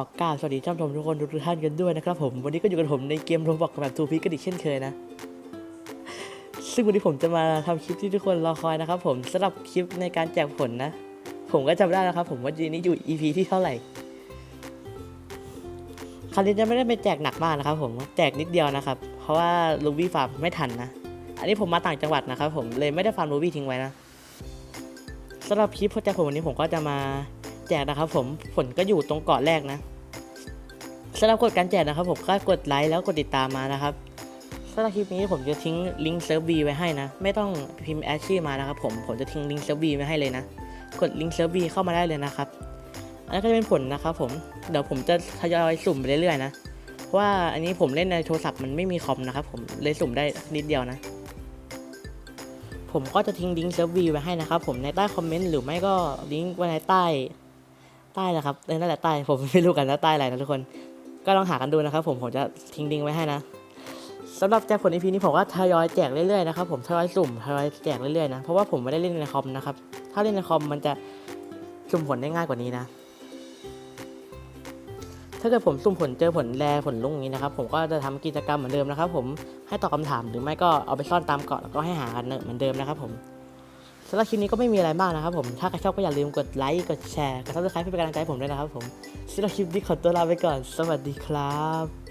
ขอกราบสวัสดีท่านผู้ชมทุกคนทุกท่านกันด้วยนะครับผมวันนี้ก็อยู่กับผมในเกมโรบอกกับแบบทูพีกันอีกเช่นเคยนะ ซึ่งวันนี้ผมจะมาทำคลิปที่ทุกคนรอคอยนะครับผมสำหรับคลิปในการแจกผลนะ ผมก็จำได้แล้วครับ ผมว่าทีนี้อยู่ EP ที่เท่าไหร่คราวนี้จะไม่ได้ไปแจกหนักมากนะครับ ผมแจกนิดเดียวนะครับ เพราะว่าลูบี้ฟาร์มไม่ทันนะ อันนี้ผมมาต่างจังหวัดนะครับ ผมเลยไม่ได้ฟาร์มลูบี้ทิ้งไว้นะสำหรับคลิปแจกผลวันนี้ผมก็จะมา แจกนะครับ ผมผลก็อยู่ตรงเกาะแรกนะสำหรับกดการแจกนะครับ ผมก็กดไลค์แล้วกดติดตามมานะครับสำหรับคลิปนี้ผมจะทิ้งลิงก์เซิร์ฟบีไว้ให้นะ ไม่ต้องพิมพ์แอชชื่อมานะครับผมผมจะทิ้งลิงก์เซิร์ฟบีไว้ให้เลยนะ กดลิงก์เซิร์ฟบีเข้ามาได้เลยนะครับอันนี้ก็จะเป็นผลนะครับผมเดี๋ยวผมจะทยอยสุ่มไปเรื่อยๆนะเพราะว่าอันนี้ผมเล่นในโทรศัพท์มันไม่มีคอมนะครับผมเลยสุ่มได้นิดเดียวนะ ผมก็จะทิ้งลิงก์เซิร์ฟบีไว้ให้นะครับผมในใต้คอมเมนต์หรือไม่ก็ลิงก์ไว้ในใต้ ใต้นะครับเออนั่นแหละใต้ผมไม่รู้กันว่าใต้อะไรนะทุกคน ก็ลองหากันดูนะครับ ผมผมจะทิ้งลิงไว้ให้นะสำหรับแจกผล EP นี้ผมก็ทยอยแจกเรื่อยๆนะครับผมทยอยสุ่มทยอยแจกเรื่อยๆนะเพราะว่าผมไม่ได้เล่นในคอมนะครับถ้าเล่นในคอมมันจะสุ่มผลได้ง่ายกว่านี้นะ ถ้าเกิดผมสุ่มผลเจอผลแรผลลุ่งอย่างนี้นะครับ ผมก็จะทำกิจกรรมเหมือนเดิมนะครับ ผมให้ตอบคำถามหรือไม่ก็เอาไปซ่อนตามเกาะแล้วก็ให้หากันเหมือนเดิมนะครับ ผม สำหรับคลิปนี้ก็ไม่มีอะไรมากนะครับผม ถ้าใครชอบก็อย่าลืมกดไลค์ กดแชร์ กดซับสไครป์เพื่อเป็นกำลังใจผมด้วยนะครับผมสำหรับคลิปนี้ขอตัวลาไปก่อน สวัสดีครับ